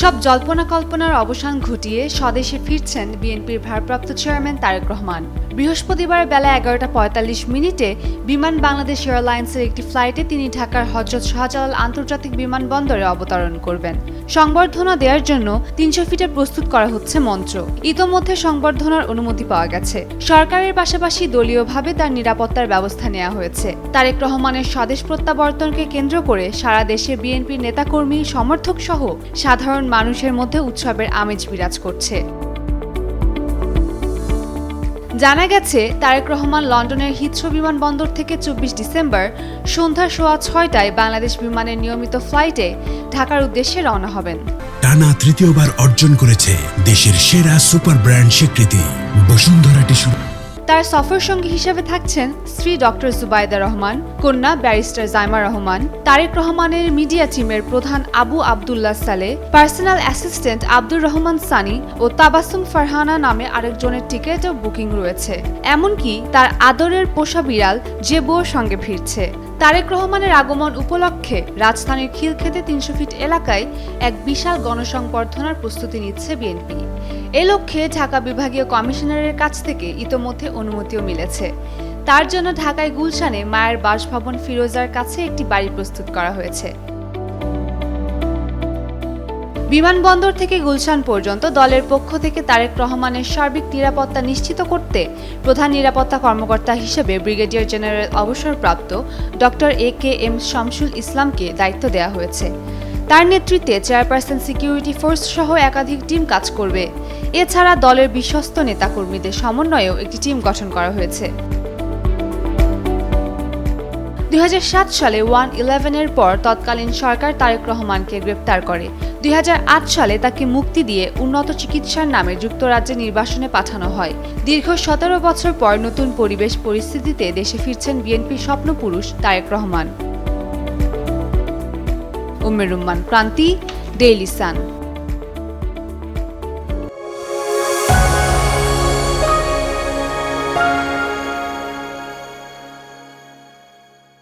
সব জল্পনা কল্পনার অবসান ঘটিয়ে স্বদেশে ফিরছেন বিএনপির ভারপ্রাপ্ত চেয়ারম্যান তারেক রহমান। বৃহস্পতিবার বেলা এগারোটা পঁয়তাল্লিশ মিনিটে বিমান বাংলাদেশ এয়ারলাইন্সের একটি ফ্লাইটে তিনি ঢাকার হজরত শাহজালাল আন্তর্জাতিক বিমানবন্দরে অবতরণ করবেন। সংবর্ধনা দেওয়ার জন্য তিনশো ফিটে প্রস্তুত করা হচ্ছে মঞ্চ ইতোমধ্যে সংবর্ধনার অনুমতি পাওয়া গেছে। সরকারের পাশাপাশি দলীয়ভাবে তার নিরাপত্তার ব্যবস্থা নেওয়া হয়েছে। তারেক রহমানের স্বদেশ প্রত্যাবর্তনকে কেন্দ্র করে সারা দেশে বিএনপির নেতাকর্মী সমর্থক সহ সাধারণ মানুষের মধ্যে উৎসবের আমেজ বিরাজ করছে। জানা গেছে, তারেক রহমান লন্ডনের হিথ্রো বিমানবন্দর থেকে চব্বিশ ডিসেম্বর সন্ধ্যা সোয়া ছয়টায় বাংলাদেশ বিমানের নিয়মিত ফ্লাইটে ঢাকার উদ্দেশ্যে রওনা হবেন। টানা তৃতীয়বার অর্জন করেছে দেশের সেরা সুপার ব্র্যান্ড স্বীকৃতি। বসুন্ধরা টিস্যু তার সফর সঙ্গী হিসেবে থাকছেন স্ত্রী ডক্টর জুবাইদা রহমান, কন্যা ব্যারিস্টার জাইমা রহমান, তারেক রহমানের মিডিয়া টিমের প্রধান আবু আবদুল্লাহ সালে, পার্সোনাল অ্যাসিস্ট্যান্ট আব্দুর রহমান সানি ও তাবাসুম ফারহানা নামে আরেকজনের টিকিটও বুকিং রয়েছে। এমনকি তার আদরের পোষা বিড়াল জেবুয়ের সঙ্গে ফিরছে। তারেক রহমানের আগমন উপলক্ষে রাজধানীর খিলক্ষেতে তিনশো ফিট এলাকায় এক বিশাল গণসংবর্ধনার প্রস্তুতি নিচ্ছে বিএনপি। এ লক্ষ্যে ঢাকা বিভাগীয় কমিশনারের কাছ থেকে ইতোমধ্যে অনুমতিও মিলেছে। তার জন্য ঢাকায় গুলশানে মায়ের বাসভবন ফিরোজার কাছে একটি বাড়ি প্রস্তুত করা হয়েছে। বিমানবন্দর থেকে গুলশান পর্যন্ত দলের পক্ষ থেকে তারেক রহমানের সার্বিক নিরাপত্তা নিশ্চিত করতে প্রধান নিরাপত্তা কর্মকর্তা হিসেবে ব্রিগেডিয়ার জেনারেল অবসরপ্রাপ্ত doctor A K M Shamsul ইসলামকে দায়িত্ব দেওয়া হয়েছে। তার নেতৃত্বে চেয়ারপারসন সিকিউরিটি ফোর্স সহ একাধিক টিম কাজ করবে। এছাড়া দলের বিশ্বস্ত নেতাকর্মীদের সমন্বয়েও একটি টিম গঠন করা হয়েছে। দুই হাজার সাত সালে ওয়ান ইলেভেনের পর তৎকালীন সরকার তারেক রহমানকে গ্রেপ্তার করে। দুই সালে তাকে মুক্তি দিয়ে উন্নত চিকিৎসার নামে যুক্তরাজ্যে নির্বাসনে পাঠানো হয়। দীর্ঘ সতেরো বছর পর নতুন পরিবেশ পরিস্থিতিতে দেশে ফিরছেন বিএনপির স্বপ্নপুরুষ Tarique Rahman. Umer Rumman, Kranti, Daily Sun.